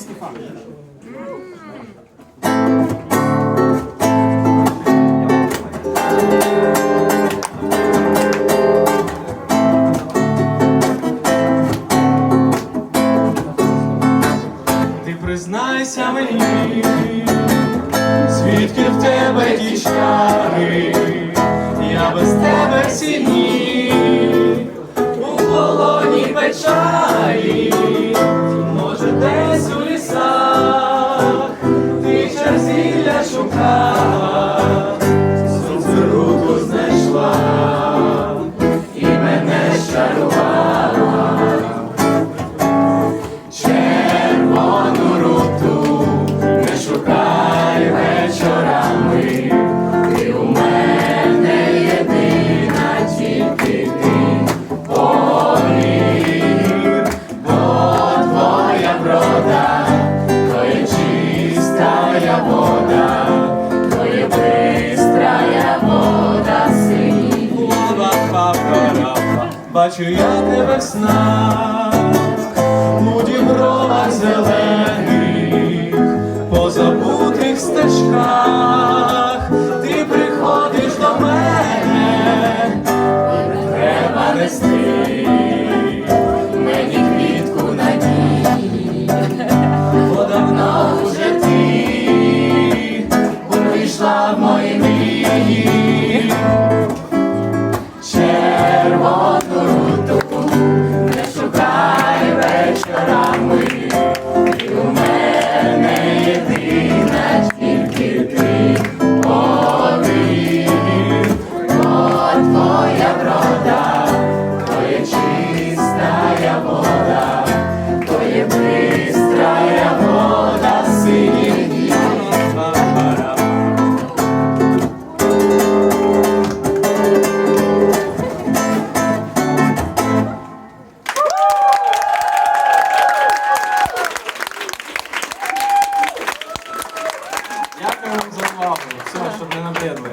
український фан. Ти признайся мені, звідки в тебе ті чари, я без тебе всі у полоні печалі, Бачу як тебе в снах, у дібровах зелених, по забутих стежках, ти приходиш до мене, не треба нести Дякую вам за увагу. Все, щоб не набридли.